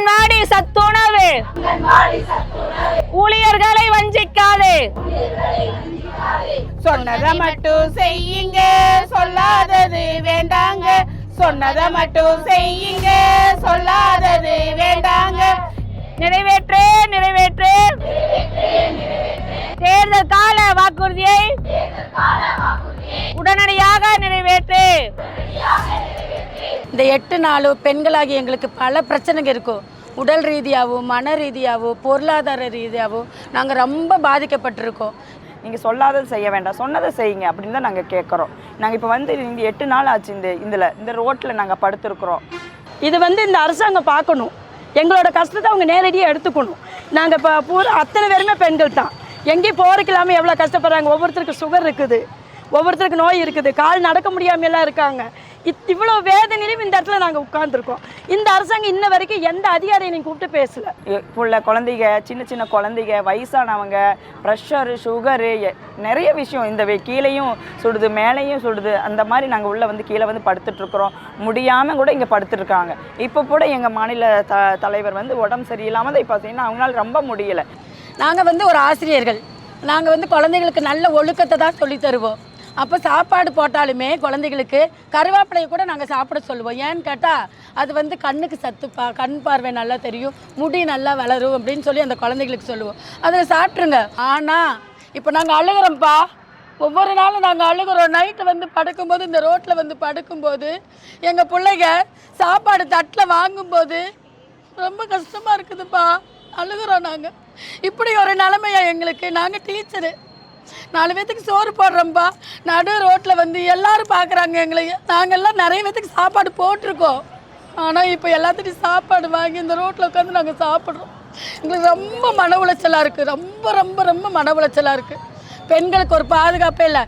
அங்கன்வாடி சத்துணவு. ஊழியர்களை வஞ்சிக்காதே. சொன்னதை மட்டும் செய்யுங்க சொல்லாதது வேண்டாங்க. சொன்னதை மட்டும் செய்யுங்க சொல்லாதது வேண்டாங்க. நிறைவேற்று நிறைவேற்று. தேர்தல் கால வாக்குறுதியை உடனடியாக நிறைவேற்று. இந்த எட்டு நாள் பெண்களாகி எங்களுக்கு பல பிரச்சனைங்க இருக்கும் உடல் ரீதியாகவும் மன ரீதியாகவும் பொருளாதார ரீதியாகவும் நாங்கள் ரொம்ப பாதிக்கப்பட்டிருக்கோம். நீங்கள் சொல்லாதது செய்ய வேண்டாம். சொன்னதை செய்யுங்க அப்படின்னு தான் நாங்கள் கேட்குறோம் நாங்கள் இப்போ வந்து இந்த எட்டு நாள் ஆச்சு இந்த இதில் இந்த ரோட்டில் நாங்கள் படுத்திருக்கிறோம். இது வந்து இந்த அரசாங்கம் பார்க்கணும். எங்களோட கஷ்டத்தை அவங்க நேரடியாக எடுத்துக்கணும். நாங்கள் இப்போ பூரா அத்தனை பேருமே பெண்கள் தான். எங்கேயும் போகிறக்கு இல்லாமல் எவ்வளோ கஷ்டப்படுறாங்க? ஒவ்வொருத்தருக்கு சுகர் இருக்குது. ஒவ்வொருத்தருக்கு நோய் இருக்குது. கால் நடக்க முடியாம எல்லாம் இருக்காங்க. இத் இவ்வளோ வேதனையிலும் இந்த இடத்துல நாங்கள் உட்காந்துருக்கோம் இந்த அரசாங்கம் இன்ன வரைக்கும் எந்த அதிகாரியை நீங்கள் கூப்பிட்டு பேசல. உள்ள குழந்தைங்க சின்ன சின்ன குழந்தைங்க வயசானவங்க ப்ரெஷரு சுகரு நிறைய விஷயம் இந்த வே- கீழேயும் சுடுது மேலேயும் சுடுது. அந்த மாதிரி நாங்கள் உள்ளே வந்து கீழே வந்து படுத்துட்ருக்குறோம் முடியாமல் கூட இங்கே படுத்துட்ருக்காங்க இப்போ கூட எங்கள் மாநில த தலைவர் வந்து உடம்பு சரியில்லாமல் தான் இப்போ பார்த்தீங்கன்னா அவங்களால ரொம்ப முடியலை. நாங்கள் வந்து ஒரு ஆசிரியர்கள். நாங்கள் வந்து குழந்தைங்களுக்கு நல்ல ஒழுக்கத்தை தான் சொல்லித் தருவோம். அப்போ சாப்பாடு போட்டாலுமே குழந்தைகளுக்கு கருவேப்பிலையை கூட நாங்கள் சாப்பிட சொல்லுவோம். ஏன்னு கேட்டால் அது வந்து கண்ணுக்கு சத்துப்பா கண் பார்வை நல்லா தெரியும் முடி நல்லா வளரும் அப்படின்னு சொல்லி அந்த குழந்தைகளுக்கு சொல்லுவோம். அதில் சாப்பிட்ருங்க ஆனால் இப்போ நாங்கள் அழுகிறோம்ப்பா. ஒவ்வொரு நாளும் நாங்கள் அழுகிறோம். நைட்டு வந்து படுக்கும்போது இந்த ரோட்டில் வந்து படுக்கும்போது எங்கள் பிள்ளைங்க சாப்பாடு தட்டில் வாங்கும்போது ரொம்ப கஷ்டமாக இருக்குதுப்பா. அழுகுறோம் நாங்கள் இப்படி ஒரு நிலமையா எங்களுக்கு. நாங்கள் டீச்சரு நாலு பேத்துக்கு சோறு போடுறோம்ப்பா நடு ரோட்டில் வந்து எல்லாரும் பார்க்குறாங்க எங்களை. நாங்கள்லாம் நிறைய பேத்துக்கு சாப்பாடு போட்டிருக்கோம். ஆனால் இப்போ எல்லாத்துட்டையும் சாப்பாடு வாங்கி இந்த ரோட்டில் உட்காந்து நாங்கள் சாப்பிட்றோம். எங்களுக்கு ரொம்ப மன உளைச்சலாக இருக்குது ரொம்ப ரொம்ப ரொம்ப மன உளைச்சலாக இருக்குது பெண்களுக்கு ஒரு பாதுகாப்பே இல்லை.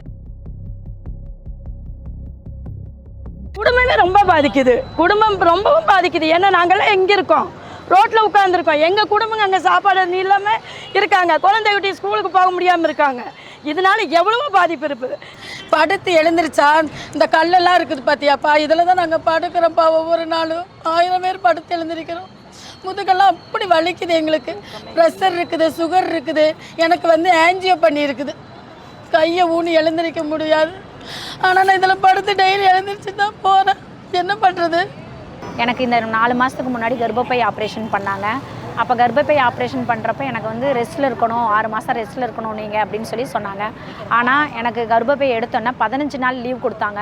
குடும்பமே ரொம்ப பாதிக்குது. குடும்பம் ரொம்பவும் பாதிக்குது. ஏன்னா நாங்கள்லாம் எங்கே இருக்கோம்? ரோட்டில் உட்காந்துருக்கோம் எங்கள் குடும்பங்க அங்கே சாப்பாடு இல்லாமல் இருக்காங்க. குழந்தை குட்டி ஸ்கூலுக்கு போக முடியாமல் இருக்காங்க. இதனால எவ்வளவோ பாதிப்பு இருக்குது. படுத்து எழுந்திருச்சா இந்த கல்லெல்லாம் இருக்குது பார்த்தியாப்பா இதில் தான் நாங்கள் படுக்கிறோம்ப்பா ஒவ்வொரு நாளும். ஆயிரம் பேர் படுத்து எழுந்திருக்கிறோம். முதுகெல்லாம் அப்படி வலிக்குது எங்களுக்கு. ப்ரெஷர் இருக்குது சுகர் இருக்குது. எனக்கு வந்து ஆன்ஜியோ பண்ணி இருக்குது. கையை ஊனி எழுந்திருக்க முடியாது. ஆனால் நான் இதில் படுத்து டெய்லி எழுந்திரிச்சு தான் போகிறேன் என்ன பண்ணுறது எனக்கு இந்த நாலு மாதத்துக்கு முன்னாடி கர்ப்பப்பை ஆப்ரேஷன் பண்ணாங்க. அப்போ கர்ப்பப்பை ஆப்ரேஷன் பண்ணுறப்ப எனக்கு வந்து ரெஸ்ட்டில் இருக்கணும் ஆறு மாதம் ரெஸ்ட்டில் இருக்கணும் நீங்கள் அப்படின்னு சொல்லி சொன்னாங்க. ஆனால் எனக்கு கர்ப்பப்பை எடுத்தோன்னே பதினஞ்சு நாள் லீவ் கொடுத்தாங்க.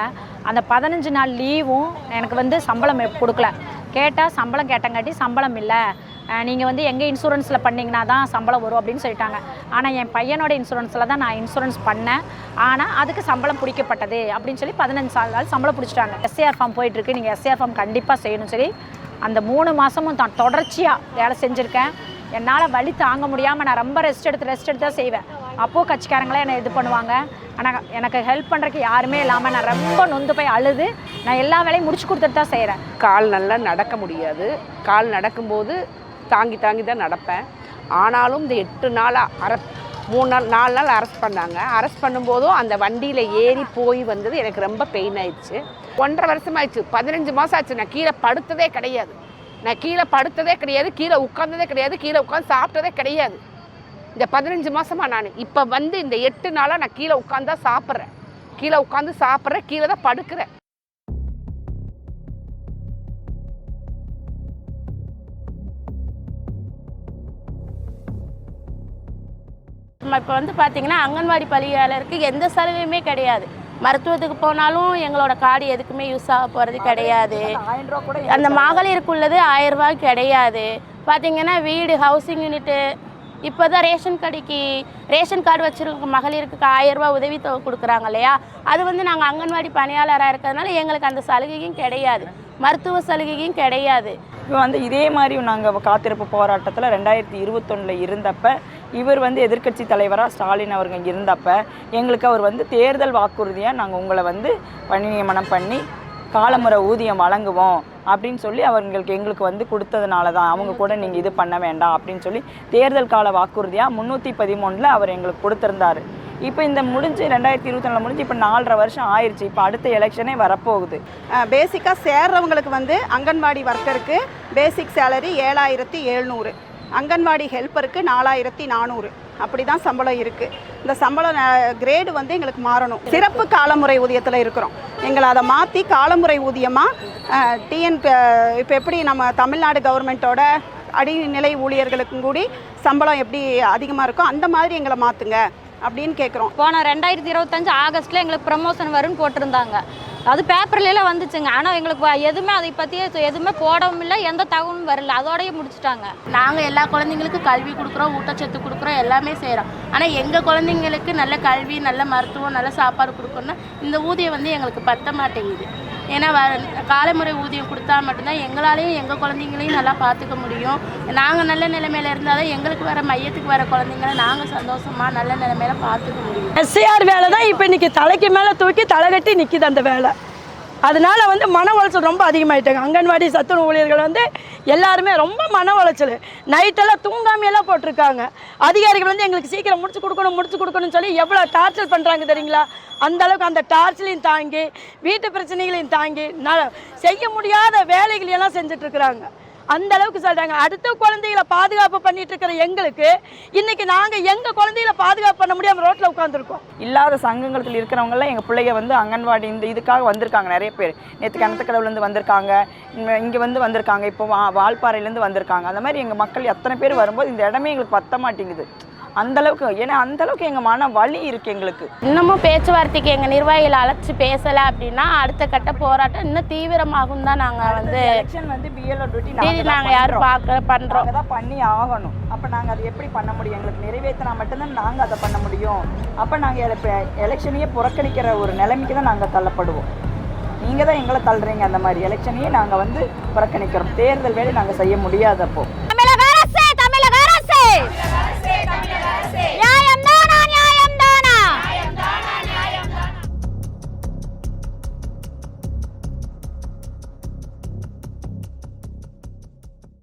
அந்த பதினஞ்சு நாள் லீவும் எனக்கு வந்து சம்பளம் கொடுக்கல. கேட்டால் சம்பளம் கேட்டங்காட்டி சம்பளம் இல்லை. நீங்கள் வந்து எங்கே இன்சூரன்ஸில் பண்ணிங்கன்னா தான் சம்பளம் வரும் அப்படின்னு சொல்லிட்டாங்க. ஆனால் என் பையனோட இன்சூரன்ஸில் தான் நான் இன்சூரன்ஸ் பண்ணேன். ஆனால் அதுக்கு சம்பளம் பிடிக்கப்பட்டது அப்படின்னு சொல்லி பதினஞ்சு நாள் சம்பளம் பிடிச்சிட்டாங்க. எஸ்ஏஆர் ஃபார்ம் போயிட்டுருக்கு நீங்கள் எஸ்ஏஆர் ஃபார்ம் கண்டிப்பாக செய்யணும். சொல்லி அந்த மூணு மாதமும் தான் தொடர்ச்சியாக வேலை செஞ்சுருக்கேன். என்னால் வழி தாங்க முடியாமல் நான் ரொம்ப ரெஸ்ட் எடுத்து ரெஸ்ட் எடுத்து தான் செய்வேன். அப்போது கட்சிக்காரங்களே என்னை இது பண்ணுவாங்க. ஆனால் எனக்கு ஹெல்ப் பண்ணுறதுக்கு யாருமே இல்லாமல் நான் ரொம்ப நொந்து போய் அழுது. நான் எல்லா வேலையும் முடிச்சு கொடுத்துட்டு தான் செய்கிறேன் கால் நல்லா நடக்க முடியாது. கால் நடக்கும்போது தாங்கி தாங்கி தான் நடப்பேன். ஆனாலும் இந்த எட்டு நாளாக அரை மூணு நாள் நாலு நாள் அரெஸ்ட் பண்ணாங்க. அரெஸ்ட் பண்ணும்போதும் அந்த வண்டியில் ஏறி போய் வந்தது எனக்கு ரொம்ப பெயின் ஆயிடுச்சு. ஒன்றரை வருஷம் ஆயிடுச்சு பதினஞ்சு மாதம் ஆச்சு. நான் கீழே படுத்ததே கிடையாது. நான் கீழே படுத்ததே கிடையாது. கீழே உட்காந்ததே கிடையாது. கீழே உட்காந்து சாப்பிட்டதே கிடையாது. இந்த பதினஞ்சு மாதமாக நான் இப்போ வந்து இந்த எட்டு நாளாக நான் கீழே உட்காந்து தான் சாப்பிட்றேன். கீழே உட்காந்து சாப்பிட்றேன். கீழே தான் படுக்கிறேன். நம்ம இப்போ வந்து பார்த்தீங்கன்னா அங்கன்வாடி பணியாளருக்கு எந்த சலுகையுமே கிடையாது. மருத்துவத்துக்கு போனாலும் எங்களோட கார்டு எதுக்குமே யூஸ் ஆக போகிறது கிடையாது. அந்த மகளிருக்குள்ளது ஆயிரம் ரூபாய் கிடையாது. பார்த்தீங்கன்னா வீடு ஹவுசிங் யூனிட்டு இப்போ தான் ரேஷன் கடைக்கு ரேஷன் கார்டு வச்சுருக்க மகளிருக்கு ஆயிரம் ரூபாய் உதவி தொகை கொடுக்குறாங்க இல்லையா? அது வந்து நாங்கள் அங்கன்வாடி பணியாளராக இருக்கிறதுனால எங்களுக்கு அந்த சலுகையும் கிடையாது. மருத்துவ சலுகையும் கிடையாது. இப்போ வந்து இதே மாதிரி நாங்கள் காத்திருப்பு போராட்டத்தில் ரெண்டாயிரத்தி இருபத்தொன்னில் இருந்தப்ப இவர் வந்து எதிர்க்கட்சி தலைவராக ஸ்டாலின் அவர்கள் இருந்தப்ப எங்களுக்கு அவர் வந்து தேர்தல் வாக்குறுதியாக நாங்கள் உங்களை வந்து பணி நியமனம் பண்ணி காலமுறை ஊதியம் வழங்குவோம் அப்படின்னு சொல்லி அவங்களுக்கு எங்களுக்கு வந்து கொடுத்ததுனால தான் அவங்க கூட நீங்கள் இது பண்ண வேண்டாம் அப்படின்னு சொல்லி தேர்தல் கால வாக்குறுதியாக முந்நூற்றி பதிமூணில் அவர் எங்களுக்கு கொடுத்துருந்தாரு. இப்போ இந்த முடிஞ்சு ரெண்டாயிரத்தி இருபத்தி நாலு முடிஞ்சு இப்போ நாலரை வருஷம் ஆயிடுச்சு இப்போ அடுத்த எலெக்ஷனே வரப்போகுது. பேசிக்காக சேர்றவங்களுக்கு வந்து அங்கன்வாடி ஒர்க்கருக்கு பேசிக் சேலரி ஏழாயிரத்தி எழுநூறு. அங்கன்வாடி ஹெல்ப்பருக்கு நாலாயிரத்தி நானூறு. அப்படி தான் சம்பளம் இருக்குது இந்த சம்பளம் கிரேடு வந்து எங்களுக்கு மாறணும். சிறப்பு காலமுறை ஊதியத்தில் இருக்கிறோம். எங்களை அதை மாற்றி காலமுறை ஊதியமாக டிஎன் இப்போ எப்படி நம்ம தமிழ்நாடு கவர்மெண்ட்டோட அடிநிலை ஊழியர்களுக்கும் கூடி சம்பளம் எப்படி அதிகமாக இருக்கோ அந்த மாதிரி எங்களை மாற்றுங்க அப்படின்னு கேட்குறோம் போன ரெண்டாயிரத்தி இருபத்தஞ்சு ஆகஸ்ட்டில் எங்களுக்கு ப்ரமோஷன் வரும்னு போட்டிருந்தாங்க. அது பேப்பர்லாம் வந்துச்சுங்க. ஆனால் எங்களுக்கு வ- எதுவுமே அதை பற்றி எதுவுமே போடவும் இல்லை. எந்த தகவலும் வரல. அதோடய முடிச்சுட்டாங்க. நாங்கள் எல்லா குழந்தைங்களுக்கும் கல்வி கொடுக்குறோம் ஊட்டச்சத்து கொடுக்குறோம் எல்லாமே செய்கிறோம் ஆனால் எங்கள் குழந்தைங்களுக்கு நல்ல கல்வி நல்ல மருத்துவம் நல்ல சாப்பாடு கொடுக்கணும்னா இந்த ஊதியம் வந்து எங்களுக்கு பத்த மாட்டேங்குது. ஏன்னா வ காலைமுறை ஊதியம் கொடுத்தா மட்டும்தான் எங்களாலையும் எங்கள் குழந்தைங்களையும் நல்லா பார்த்துக்க முடியும். நாங்கள் நல்ல நிலைமையில இருந்தால் தான் எங்களுக்கு வர மையத்துக்கு வர குழந்தைங்கள நாங்கள் சந்தோஷமாக நல்ல நிலைமையில பார்த்துக்க முடியும். எஸ்சிஆர் வேலை தான் இப்போ இன்னைக்கு தலைக்கு மேலே தூக்கி தலை கட்டி நிற்கிது அந்த வேலை. அதனால வந்து மன உளைச்சல் ரொம்ப அதிகமாயிட்டாங்க. அங்கன்வாடி சத்துணவு ஊழியர்கள் வந்து எல்லாருமே ரொம்ப மன உளைச்சல். நைட்டெல்லாம் தூங்காமையெல்லாம் போட்டிருக்காங்க. அதிகாரிகள் வந்து எங்களுக்கு சீக்கிரம் முடிச்சு கொடுக்கணும் முடிச்சு கொடுக்கணும்னு சொல்லி எவ்வளோ டார்ச்சர் பண்ணுறாங்க தெரியுங்களா? அந்த அளவுக்கு அந்த டார்ச்சலையும் தாங்கி வீட்டு பிரச்சனைகளையும் தாங்கி ந செய்ய முடியாத வேலைகளையெல்லாம் செஞ்சுட்டு இருக்கிறாங்க அந்த அளவுக்கு சொல்றாங்க. அடுத்த குழந்தைகளை பாதுகாப்பு பண்ணிட்டு இருக்கிற எங்களுக்கு இன்னைக்கு நாங்க எங்க குழந்தைகளை பாதுகாப்பு பண்ண முடியாம? ரோட்ல உட்காந்துருக்கோம். இல்லாத சங்கங்கள் இருக்கிறவங்கலாம் எங்கள் பிள்ளைங்க வந்து அங்கன்வாடி இந்த இதுக்காக வந்திருக்காங்க. நிறைய பேர். நேற்று கிணத்துக்கடவுலேருந்து வந்திருக்காங்க. இங்கே வந்து வந்திருக்காங்க. இப்போ வா வால்பாறையிலேருந்து வந்திருக்காங்க. அந்த மாதிரி எங்கள் மக்கள் எத்தனை பேர் வரும்போது இந்த இடமே எங்களுக்கு பத்த மாட்டேங்குது அந்த அளவுக்கு ஏன்னா அந்த அளவுக்கு எங்கள் மன வலி இருக்குது எங்களுக்கு. இன்னமும் பேச்சுவார்த்தைக்கு எங்கள் நிர்வாகிகளை அழைச்சி பேசலை அப்படின்னா அடுத்த கட்ட போராட்டம் இன்னும் தீவிரமாகும் தான் நாங்கள் வந்து எலெக்ஷன் வந்து பிஎல்ஓ டியூட்டி டிடி நாங்கள் யாரும் பார்க்க பண்ணுறோம் தான் பண்ணி ஆகணும். அப்போ நாங்கள் அதை எப்படி பண்ண முடியும்? எங்களுக்கு நிறைவேற்றினா மட்டும்தான் நாங்கள் அதை பண்ண முடியும். அப்போ நாங்கள் எலெக்ஷனையே புறக்கணிக்கிற ஒரு நிலைமைக்கு தான் நாங்கள் தள்ளப்படுவோம். நீங்கள் தான் எங்களை தள்ளுறீங்க அந்த மாதிரி. எலெக்ஷனையே நாங்கள் வந்து புறக்கணிக்கிறோம். தேர்தல் வேலை நாங்கள் செய்ய முடியாது அப்போ.